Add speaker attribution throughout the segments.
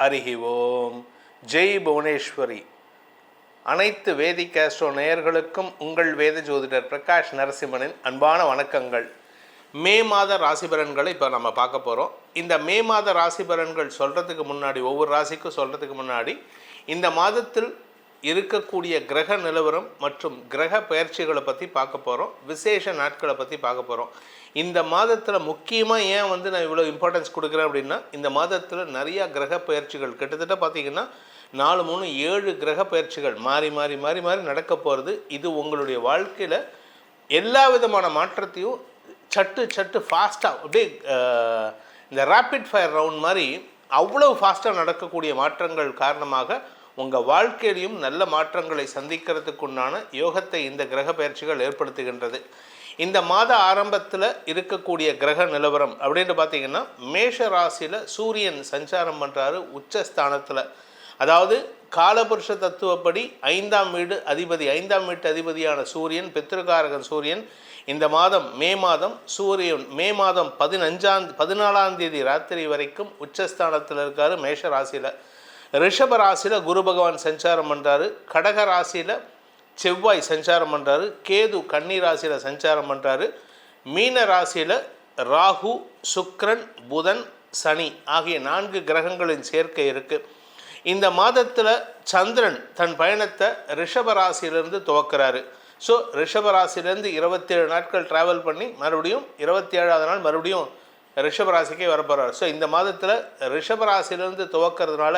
Speaker 1: ஹரிஹி ஓம். ஜெய் புவனேஸ்வரி. அனைத்து வேதி கேஸ்ட்ரோ நேயர்களுக்கும் உங்கள் வேத ஜோதிடர் பிரகாஷ் நரசிம்மனின் அன்பான வணக்கங்கள். மே மாத ராசி பலன்களை இப்போ நம்ம பார்க்க போகிறோம் இந்த மே மாத ராசி பலன்கள் சொல்கிறதுக்கு முன்னாடி ஒவ்வொரு ராசிக்கும் சொல்கிறதுக்கு முன்னாடி இந்த மாதத்தில் இருக்கக்கூடிய கிரக நிலவரம் மற்றும் கிரக பயிற்சிகளை பற்றி பார்க்க போகிறோம் விசேஷ நாட்களை பற்றி பார்க்க போகிறோம் இந்த மாதத்தில் முக்கியமாக ஏன் வந்து நான் இவ்வளோ இம்பார்ட்டன்ஸ் கொடுக்குறேன் அப்படின்னா இந்த மாதத்தில் நிறையா கிரக பயிற்சிகள் கிட்டத்தட்ட பார்த்தீங்கன்னா நாலு மூணு ஏழு கிரக பயிற்சிகள் மாறி மாறி மாறி மாறி நடக்க போகிறது இது உங்களுடைய வாழ்க்கையில் எல்லா விதமான மாற்றத்தையும் சட்டு சட்டு ஃபாஸ்ட்டாக அப்படியே இந்த ரேப்பிட் ஃபயர் ரவுண்ட் மாதிரி அவ்வளோ ஃபாஸ்ட்டாக நடக்கக்கூடிய மாற்றங்கள் காரணமாக உங்கள் வாழ்க்கையிலையும் நல்ல மாற்றங்களை சந்திக்கிறதுக்குண்டான யோகத்தை இந்த கிரக பயிற்சிகள் ஏற்படுத்துகின்றது. இந்த மாத ஆரம்பத்தில் இருக்கக்கூடிய கிரக நிலவரம் அப்படின்ட்டு பார்த்தீங்கன்னா மேஷ ராசியில் சூரியன் சஞ்சாரம் பண்ணுறாரு உச்சஸ்தானத்தில். அதாவது காலபுருஷ தத்துவப்படி ஐந்தாம் வீடு அதிபதி ஐந்தாம் வீட்டு அதிபதியான சூரியன் பித்திருக்காரகன் சூரியன் இந்த மாதம் மே மாதம் சூரியன் மே மாதம் பதினஞ்சாம் பதினாலாம் தேதி ராத்திரி வரைக்கும் உச்சஸ்தானத்தில் இருக்கார் மேஷ ராசியில். ரிஷப ராசியில் குரு பகவான் சஞ்சாரம் பண்ணுறாரு கடக ராசியில் செவ்வாய் சஞ்சாரம் பண்ணுறாரு கேது கன்னி ராசியில் சஞ்சாரம் பண்ணுறாரு மீன ராசியில் ராகு சுக்ரன் புதன் சனி ஆகிய நான்கு கிரகங்களின் சேர்க்கை இருக்குது இந்த மாதத்தில் சந்திரன் தன் பயணத்தை ரிஷப ராசியிலிருந்து துவக்கிறாரு. ஸோ ரிஷப ராசியிலேருந்து இருபத்தேழு நாட்கள் ட்ராவல் பண்ணி மறுபடியும் இருபத்தி ஏழாவது நாள் மறுபடியும் ரிஷபராசிக்கே வரப்போகிறார் ஸோ இந்த மாதத்தில் ரிஷபராசிலிருந்து துவக்கிறதுனால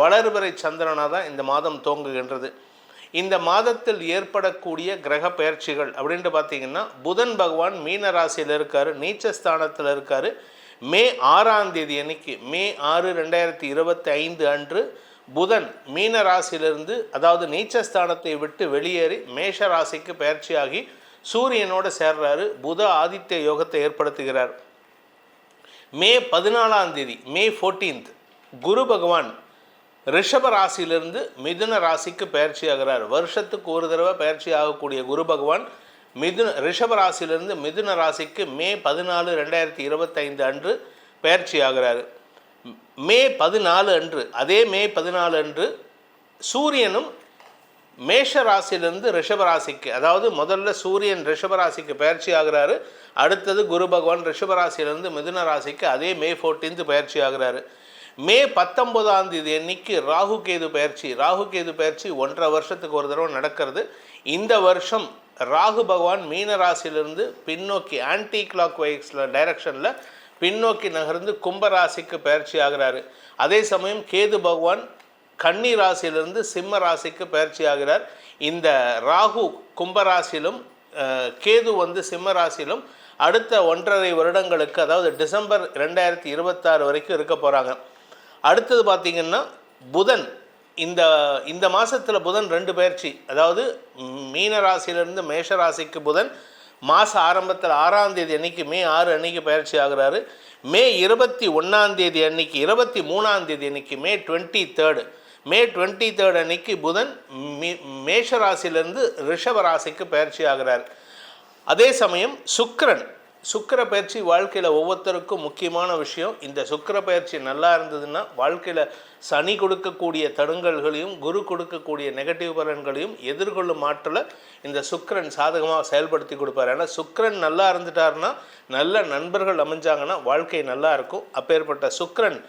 Speaker 1: வளர்பிறை சந்திரனாக தான் இந்த மாதம் துவங்குகின்றது. இந்த மாதத்தில் ஏற்படக்கூடிய கிரக பயிற்சிகள் அப்படின்ட்டு பார்த்தீங்கன்னா புதன் பகவான் மீன ராசியில் இருக்கார் நீச்சஸ்தானத்தில் இருக்கார். மே ஆறாம் தேதி அன்னைக்கு மே ஆறு ரெண்டாயிரத்தி இருபத்தி ஐந்து அன்று புதன் மீன ராசியிலிருந்து அதாவது நீச்சஸ்தானத்தை விட்டு வெளியேறி மேஷ ராசிக்கு பயிற்சியாகி சூரியனோட சேர்றாரு. புத ஆதித்ய யோகத்தை ஏற்படுத்துகிறார். மே பதினாலாம் தேதி மே ஃபோர்டீன்த் குரு பகவான் ரிஷப ராசியிலிருந்து மிதுன ராசிக்கு பயிற்சி ஆகிறார் வருஷத்துக்கு ஒரு தடவை பயிற்சி ஆகக்கூடிய குரு பகவான் மிதுன ரிஷப ராசியிலிருந்து மிதுன ராசிக்கு மே பதினாலு ரெண்டாயிரத்தி இருபத்தைந்து அன்று பயிற்சி ஆகிறார். மே பதினாலு அன்று அதே மே பதினாலு அன்று சூரியனும் மேஷ ராசியிலிருந்து ரிஷபராசிக்கு அதாவது முதல்ல சூரியன் ரிஷபராசிக்கு பயிற்சி ஆகிறாரு அடுத்தது குரு பகவான் ரிஷபராசியிலிருந்து மிதுன ராசிக்கு அதே மே ஃபோர்டீன்த் பயிற்சி ஆகிறாரு. மே பத்தொன்பதாம் தேதி அன்னைக்கு ராகு கேது பயிற்சி ராகு கேது பயிற்சி ஒன்றரை வருஷத்துக்கு ஒரு தடவை நடக்கிறது. இந்த வருஷம் ராகு பகவான் மீன ராசியிலிருந்து பின்னோக்கி ஆன்டி கிளாக் வைஸில் டைரக்ஷனில் பின்னோக்கி நகர்ந்து கும்பராசிக்கு பயிற்சி ஆகிறாரு. அதே சமயம் கேது பகவான் கன்னி ராசியிலிருந்து சிம்ம ராசிக்கு பயிற்சி ஆகிறார். இந்த ராகு கும்பராசியிலும் கேது வந்து சிம்ம ராசியிலும் அடுத்த ஒன்றரை வருடங்களுக்கு அதாவது டிசம்பர் ரெண்டாயிரத்தி இருபத்தாறு வரைக்கும் இருக்க போகிறாங்க அடுத்தது பார்த்திங்கன்னா புதன். இந்த இந்த மாதத்தில் புதன் ரெண்டு பயிற்சி. அதாவது மீன ராசியிலிருந்து மேஷ ராசிக்கு புதன் மாத ஆரம்பத்தில் ஆறாம் தேதி அன்னைக்கு மே ஆறு அன்னைக்கு பயிற்சி ஆகிறாரு. மே இருபத்தி ஒன்றாம் தேதி அன்னைக்கு இருபத்தி மூணாம் தேதி அன்னைக்கு May twenty third. May twenty third அன்னைக்கு புதன் மீ- மேஷ ராசியிலிருந்து ரிஷப ராசிக்கு பயிற்சி ஆகிறார். அதே சமயம் சுக்கரன் சுக்கர பயிற்சி வாழ்க்கையில் ஒவ்வொருத்தருக்கும் முக்கியமான விஷயம். இந்த சுக்கிர பயிற்சி நல்லா இருந்ததுன்னா வாழ்க்கையில் சனி கொடுக்கக்கூடிய தடுங்கல்களையும் குரு கொடுக்கக்கூடிய நெகட்டிவ் பலன்களையும் எதிர்கொள்ளும் ஆற்றலை இந்த சுக்கரன் சாதகமாக செயல்படுத்தி கொடுப்பார். ஏன்னா சுக்கரன் நல்லா இருந்துட்டாருன்னா நல்ல நண்பர்கள் அமைஞ்சாங்கன்னா வாழ்க்கை நல்லா இருக்கும். அப்பேற்பட்ட சுக்கரன்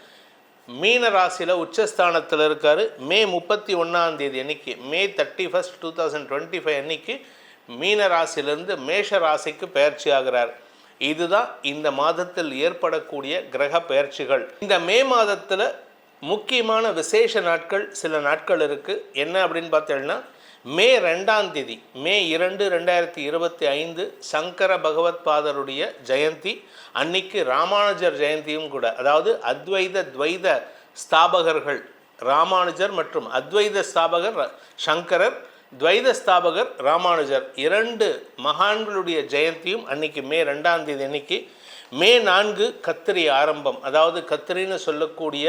Speaker 1: மீன ராசியில் உச்சஸ்தானத்தில் இருக்கார். மே முப்பத்தி ஒன்றாம் தேதி அன்னைக்கு May thirty first two thousand twenty five அன்னைக்கு மீன ராசியிலிருந்து மேஷ ராசிக்கு பயிற்சி ஆகிறார். இதுதான் இந்த மாதத்தில் ஏற்படக்கூடிய கிரக பயிற்சிகள். இந்த மே மாதத்தில் முக்கியமான விசேஷ நாட்கள் சில நாட்கள் இருக்குது என்ன அப்படின்னு பார்த்தீங்கன்னா மே ரெண்டாம் தேதி மே இரண்டு ரெண்டாயிரத்தி இருபத்தி ஐந்து சங்கர பகவத் பாதருடைய ஜெயந்தி அன்னைக்கு ராமானுஜர் ஜெயந்தியும் கூட அதாவது அத்வைத துவைத ஸ்தாபகர்கள் ராமானுஜர் மற்றும் அத்வைத ஸ்தாபகர் ர- சங்கரர் துவைத ஸ்தாபகர் ராமானுஜர் இரண்டு மகான்களுடைய ஜெயந்தியும் அன்னைக்கு மே ரெண்டாம் தேதி அன்னைக்கு மே நான்கு கத்திரி ஆரம்பம் அதாவது கத்திரின்னு சொல்லக்கூடிய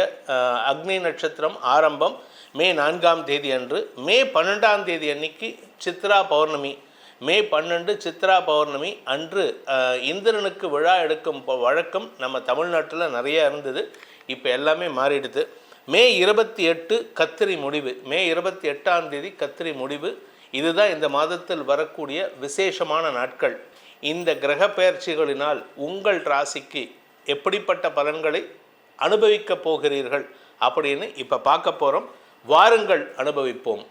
Speaker 1: அக்னி நட்சத்திரம் ஆரம்பம் மே நான்காம் தேதி அன்று மே பன்னெண்டாம் தேதி அன்னைக்கு சித்ரா பௌர்ணமி. மே பன்னெண்டு சித்ரா பௌர்ணமி அன்று இந்திரனுக்கு விழா எடுக்கும் ப- வழக்கம் நம்ம தமிழ்நாட்டில் நிறையா இருந்தது. இப்போ எல்லாமே மாறிடுது. மே இருபத்தி எட்டு கத்திரி முடிவு. மே இருபத்தி எட்டாம் தேதி கத்திரி முடிவு. இதுதான் இந்த மாதத்தில் வரக்கூடிய விசேஷமான நாட்கள். இந்த கிரக பெயர்ச்சிகளினால் உங்கள் ராசிக்கு எப்படிப்பட்ட பலன்களை அனுபவிக்கப் போகிறீர்கள் அப்படின்னு இப்போ பார்க்க போகிறோம் வாருங்கள் அனுபவிப்போம்.